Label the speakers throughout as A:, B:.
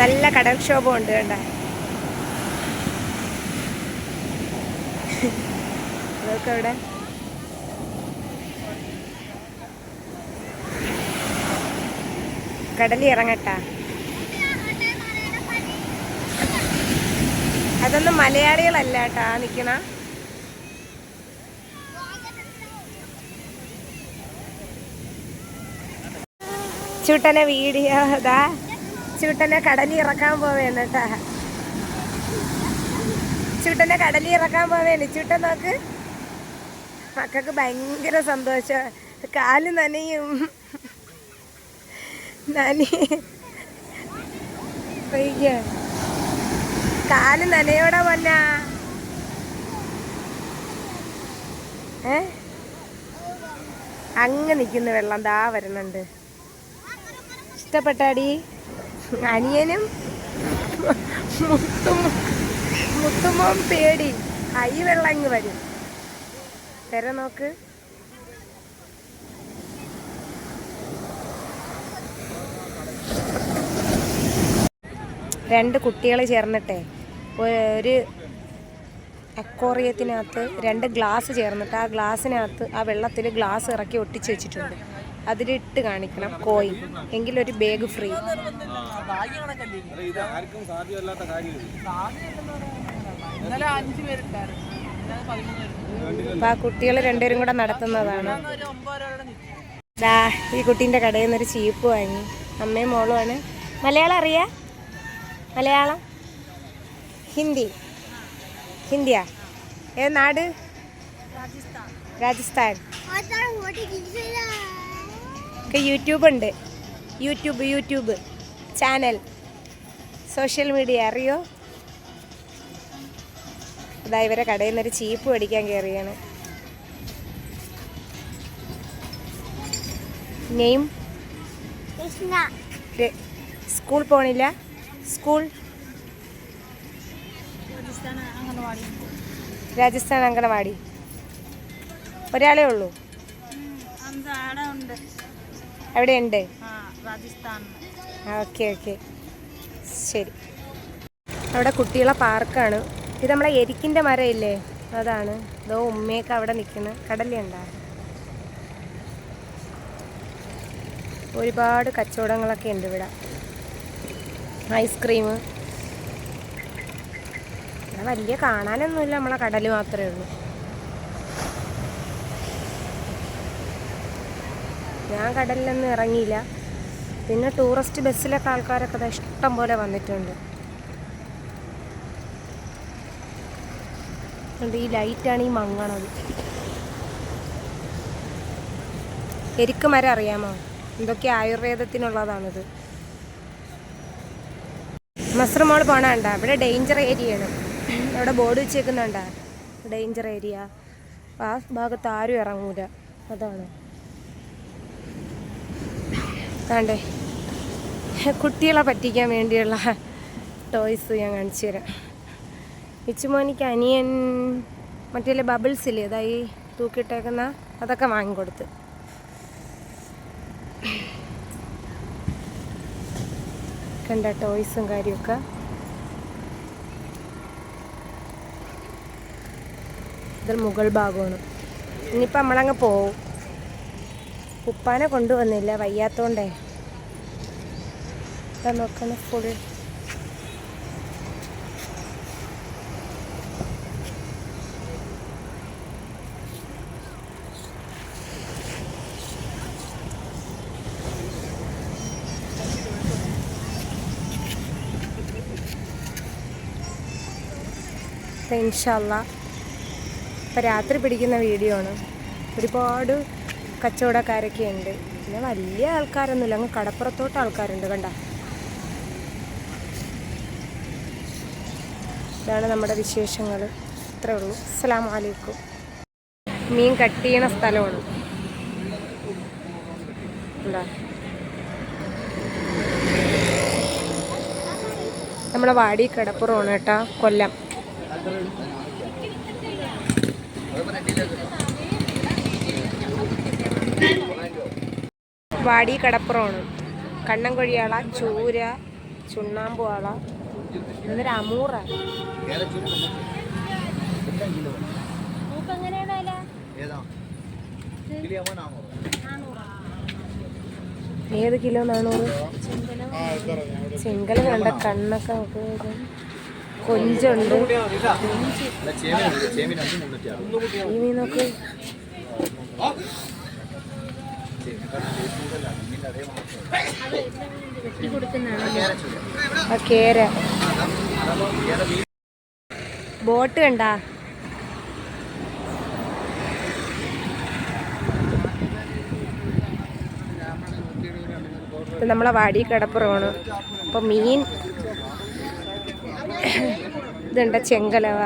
A: നല്ല കടൽക്ഷോഭം ഉണ്ട് കണ്ട? അതൊക്കെ കടലി ഇറങ്ങട്ടാ. അതൊന്നും മലയാളികളല്ല കേട്ടാ നിക്കണ. ചൂട്ടനെ വീഡിയോ ഇതാ ചൂട്ടനെ കടലിൽ ഇറക്കാൻ പോവേന്ന് കേട്ടാ. ചൂട്ടനെ കടലിൽ ഇറക്കാൻ പോവേണ് ചൂട്ടൻ നോക്ക്. മക്കൾക്ക് ഭയങ്കര സന്തോഷം. കാൽ നനയും. നനി. കാൽ നനയോടെ വന്ന ഏ? അങ്ങ് നിൽക്കുന്ന വെള്ളം ദാ വരുന്നുണ്ട്. ഇഷ്ടപ്പെട്ടാടി? അനിയനും മുത്തും മുത്തുമോൻ പേടി. കൈ വെള്ളം അങ്ങ് വരും. തെര നോക്ക്. രണ്ട് കുട്ടികൾ ചേർന്നിട്ടേ. ഒരു അക്വോറിയത്തിനകത്ത് രണ്ട് ഗ്ലാസ് ചേർന്നിട്ട് ആ ഗ്ലാസ്സിനകത്ത് ആ വെള്ളത്തിൽ ഗ്ലാസ് ഇറക്കി ഒട്ടിച്ച് വെച്ചിട്ടുണ്ട്. അതിലിട്ട് കാണിക്കണം കോയിൻ എങ്കിലൊരു ബാഗ് ഫ്രീ അപ്പോൾ ആ കുട്ടികൾ രണ്ടുപേരും കൂടെ നടത്തുന്നതാണ്. ദാ ഈ കുട്ടീന്റെ കടയിൽ നിന്നൊരു ചീപ്പ് വാങ്ങി. അമ്മയും മോളുമാണ് മലയാളം അറിയാ? മലയാളം? ഹിന്ദി. ഹിന്ദിയാ? ഏത് നാട്? രാജസ്ഥാൻ. ഒക്കെ യൂട്യൂബ് ഉണ്ട് YouTube YouTube channel. Social media അറിയോ? അതാ ഇവരെ കടയിൽ നിന്നൊരു ചീപ്പ് മേടിക്കാൻ കയറിയാണ് നെയിം സ്കൂൾ പോണില്ല? സ്കൂൾ? രാജസ്ഥാൻ അങ്കണവാടി ഒരാളേ ഉള്ളൂ.
B: ഉണ്ട്.
A: എവിടെയുണ്ട് ഓക്കെ ഓക്കെ. ശരി. അവിടെ കുട്ടികളെ പാർക്കാണ്. ഇത് നമ്മളെ എരിക്കിന്റെ മരം ഇല്ലേ അതാണ്. ഇതോ ഉമ്മയൊക്കെ അവിടെ നിൽക്കുന്നു. കടലുണ്ടാ ഒരുപാട് കച്ചവടങ്ങളൊക്കെ ഉണ്ട് ഇവിടെ. ഐസ്ക്രീം. വലിയ കാണാനൊന്നുമില്ല. നമ്മളെ കടൽ മാത്രമേ ഉള്ളൂ. ഞാൻ കടലിലൊന്നും ഇറങ്ങിയില്ല. പിന്നെ ടൂറിസ്റ്റ് ബസ്സിലൊക്കെ ആൾക്കാരൊക്കെ ഇഷ്ടം പോലെ വന്നിട്ടുണ്ട്. ഈ ലൈറ്റാണ് ഈ മങ്ങണത്. എരിക്ക് മരം അറിയാമോ? എന്തൊക്കെ ആയുർവേദത്തിനുള്ളതാണിത്. മസ്രമോൾ പോണണ്ട? ഇവിടെ ഡേഞ്ചർ ഏരിയയാണ് അവിടെ ബോർഡ് വെച്ചേക്കുന്നുണ്ട? ഡേഞ്ചർ ഏരിയ ആ ഭാഗത്ത് ആരും ഇറങ്ങൂല. അതാണ്. താണ്ടേ. കുട്ടികളെ പറ്റിക്കാൻ വേണ്ടിയുള്ള ടോയ്സ് ഞാൻ കാണിച്ചു തരാം. ഇച്ചുമോനിക്ക് അനിയൻ മറ്റേ ബബിൾസ് ഇല്ലേ അതായി തൂക്കിയിട്ടേക്കുന്ന അതൊക്കെ വാങ്ങിക്കൊടുത്ത്. കണ്ട ടോയ്സും കാര്യമൊക്കെ ഇത് മുകൾ ഭാഗമാണ്. ഇനിയിപ്പോൾ നമ്മളങ്ങ് പോവും. ഉപ്പാനെ കൊണ്ടുവന്നില്ല വയ്യാത്തോണ്ടേ. ഇതാ നോക്കണ ഫുൾ ഇൻഷല്ല ഇപ്പം രാത്രി പിടിക്കുന്ന വീഡിയോ ആണ്. ഒരുപാട് കച്ചവടക്കാരൊക്കെ ഉണ്ട് പിന്നെ വലിയ ആൾക്കാരൊന്നുമില്ല. അങ്ങ് കടപ്പുറത്തോട്ട് ആൾക്കാരുണ്ട് കണ്ട. ഇതാണ് നമ്മുടെ വിശേഷങ്ങൾ. ഇത്രേ ഉള്ളൂ. അസ്സാം വലൈക്കും മീൻ കട്ട് ചെയ്യണ സ്ഥലമാണ്. നമ്മളെ വാടി കടപ്പുറമാണ് കേട്ടാ. കൊല്ലം. വാടി കടപ്പുറമാണ്. കണ്ണൻകൊഴിയാള ചൂര ചുണ്ണാമ്പുവാള എന്നൊരു ഇതൊരു അമൂറ ഏത്? കിലോ നാണൂറ് ചെങ്കല കണ്ട കണ്ണൊക്കെ നമുക്ക് ഇത് കൊഞ്ചുണ്ട്. ഈ മീൻ നോക്ക്. ബോട്ട് കണ്ട? നമ്മളെ വാടി കിടപ്പുറമാണ് അപ്പോൾ മീൻ ഇതുണ്ട് ചെങ്കലവ.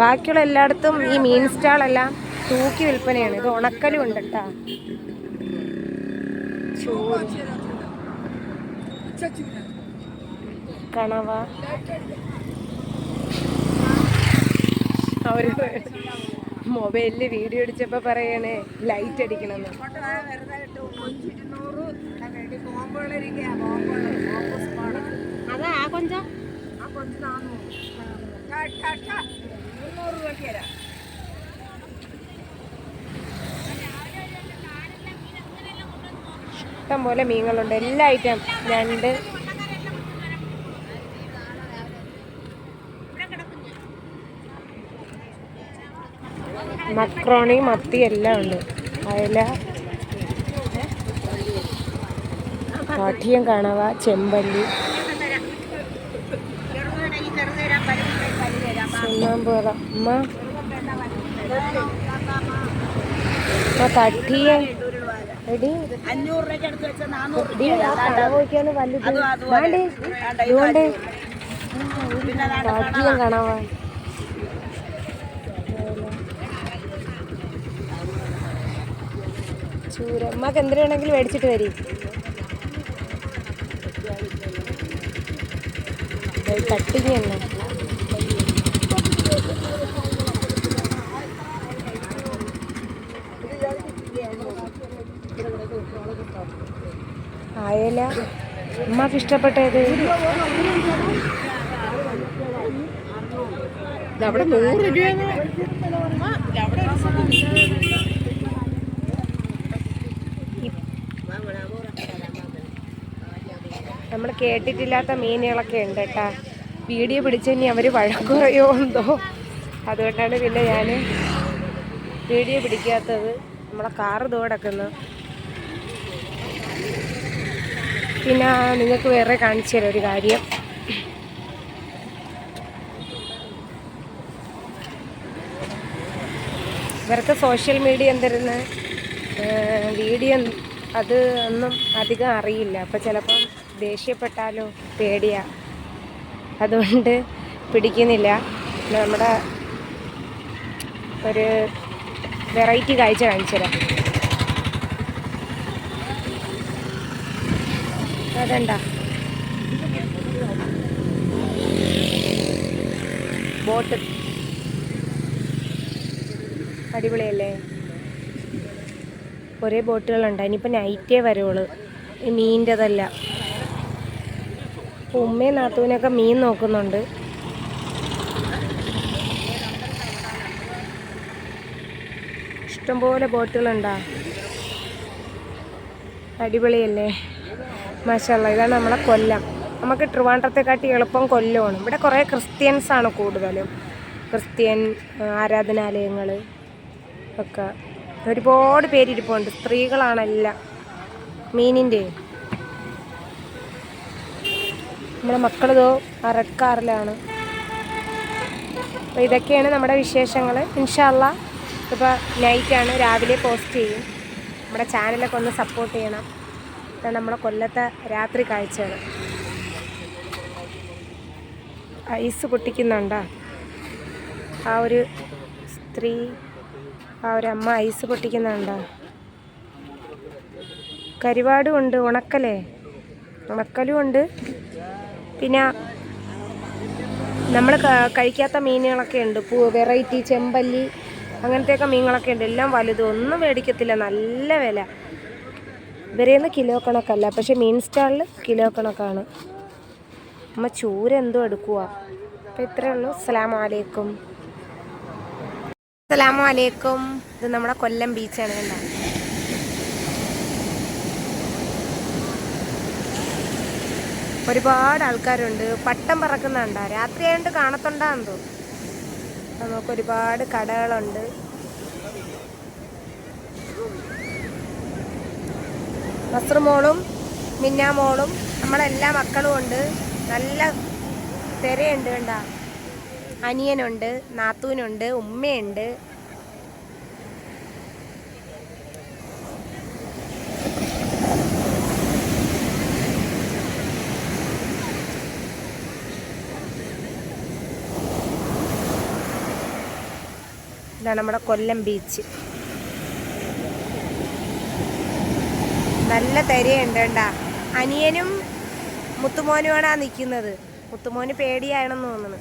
A: ബാക്കിയുള്ള എല്ലായിടത്തും ഈ മീൻ സ്റ്റാളെല്ലാം തൂക്കി വിൽപ്പനയാണ്. ഇത് ഉണക്കലും ഉണ്ട് കേട്ടാ കണവ. അവർ മൊബൈലിൽ വീഡിയോ അടിച്ചപ്പോ പറയണേ ലൈറ്റ് അടിക്കണമെന്ന്. അതാ ആ കൊഞ്ച. ഇഷ്ടം പോലെ മീനുകളുണ്ട്. എല്ലാ ഐറ്റം രണ്ട് മക്രോണി മത്തി എല്ലാം ഉണ്ട്. അയല. കാഠിയം കാണവ ചെമ്പല്ലി. ചുണ്ണാമ്പുറ അമ്മ തട്ടിയ എടി
B: അഞ്ഞൂറ് രൂപയ്ക്ക് എടുത്ത് വെച്ച നാനൂറ്
A: രൂപ കാണാവ ചൂര. അമ്മയ്ക്ക് വേണമെങ്കിലും മേടിച്ചിട്ട് വരി. കട്ടിങ് തന്നെ. അയല അമ്മയ്ക്ക് ഇഷ്ടപ്പെട്ടത്?
B: അവിടെ നൂറ് രൂപ
A: നമ്മൾ കേട്ടിട്ടില്ലാത്ത മീനുകളൊക്കെ ഉണ്ട് കേട്ടാ. വീഡിയോ പിടിച്ചെനി അവർ വഴക്കുറയോ എന്തോ? അതുകൊണ്ടാണ് പിന്നെ ഞാൻ വീഡിയോ പിടിക്കാത്തത്. നമ്മളെ കാറ് തോടക്കുന്നു. പിന്നെ നിങ്ങൾക്ക് വേറെ കാണിച്ചു തരാം ഒരു കാര്യം. ഇവർക്ക് സോഷ്യൽ മീഡിയ എന്തിരുന്ന് വീഡിയോ അത് ഒന്നും അധികം അറിയില്ല. അപ്പോൾ ചിലപ്പം ദേഷ്യപ്പെട്ടാലോ പേടിയാ. അതുകൊണ്ട് പിടിക്കുന്നില്ല. നമ്മുടെ ഒരു വെറൈറ്റി കാഴ്ച കാണിച്ചു തരാം. അതണ്ട. ബോട്ട്. അടിപൊളിയല്ലേ? കുറേ ബോട്ടുകളുണ്ട്. ഇനിയിപ്പോൾ നൈറ്റേ വരുവുള്ളൂ. ഈ മീന്റെതല്ല. ഉമ്മയും നാത്തൂനൊക്കെ മീൻ നോക്കുന്നുണ്ട്. ഇഷ്ടംപോലെ ബോട്ടുകളുണ്ടാ. അടിപൊളിയല്ലേ? മാഷല്ല ഇതാണ് നമ്മളെ കൊല്ലം. നമുക്ക് ട്രിവാൻഡ്രത്തെക്കാട്ടി എളുപ്പം കൊല്ലമാണ് ഇവിടെ കുറേ ക്രിസ്ത്യൻസാണ് കൂടുതലും. ക്രിസ്ത്യൻ ആരാധനാലയങ്ങൾ ഒക്കെ. ഒരുപാട് പേരിരിപ്പുണ്ട്. സ്ത്രീകളാണെല്ലാം മീനിന്റെ. നമ്മുടെ മക്കളിതോ റെഡ് കാറിലാണ് അപ്പോൾ ഇതൊക്കെയാണ് നമ്മുടെ വിശേഷങ്ങൾ ഇൻഷാല്ല ഇപ്പോൾ നൈറ്റാണ് രാവിലെ പോസ്റ്റ് ചെയ്യും. നമ്മുടെ ചാനലൊക്കെ ഒന്ന് സപ്പോർട്ട് ചെയ്യണം. നമ്മുടെ കൊല്ലത്തെ രാത്രി കാഴ്ചകൾ ഐസ് പൊട്ടിക്കുന്നുണ്ടോ? ആ ഒരു സ്ത്രീ ആ ഒരു അമ്മ ഐസ് പൊട്ടിക്കുന്നുണ്ടോ? കരിവാടും ഉണ്ട് ഉണക്കലേ? ഉണക്കലും ഉണ്ട്. പിന്നെ നമ്മൾ കഴിക്കാത്ത മീനുകളൊക്കെ ഉണ്ട്. പൂ വെറൈറ്റി ചെമ്പല്ലി അങ്ങനത്തെയൊക്കെ മീനുകളൊക്കെ ഉണ്ട്. എല്ലാം വലുത് ഒന്നും മേടിക്കത്തില്ല. നല്ല വില. ഇവരേന്ന് കിലോ കണക്കല്ല. പക്ഷെ മീൻ സ്റ്റാളിൽ കിലോ കണക്കാണ്. അമ്മ ചൂര എന്തോ എടുക്കുക അപ്പം ഇത്രയേ ഉള്ളൂ. അസ്സലാമു അലൈക്കും ഇത് നമ്മുടെ കൊല്ലം ബീച്ചാണ് കണ്ട? ഒരുപാട് ആൾക്കാരുണ്ട്. പട്ടം പറക്കുന്നുണ്ടോ? രാത്രി ആയതുകൊണ്ട് കാണത്തുണ്ടാന്ന് തോന്നുന്നു. നമുക്ക് ഒരുപാട് കടകളുണ്ട്. നസ്രുമോളും മിന്നാമോളും നമ്മളെല്ലാ മക്കളും ഉണ്ട് നല്ല തിരയുണ്ട് കണ്ട. അനിയനുണ്ട് നാത്തൂനുണ്ട് ഉമ്മയുണ്ട്. ഇതാണ് നമ്മുടെ കൊല്ലം ബീച്ച് നല്ല തിരയുണ്ട് കണ്ടാ അനിയനും മുത്തുമോനുമാണ് നിൽക്കുന്നത് മുത്തുമോന് പേടിയാണെന്ന് തോന്നുന്നു.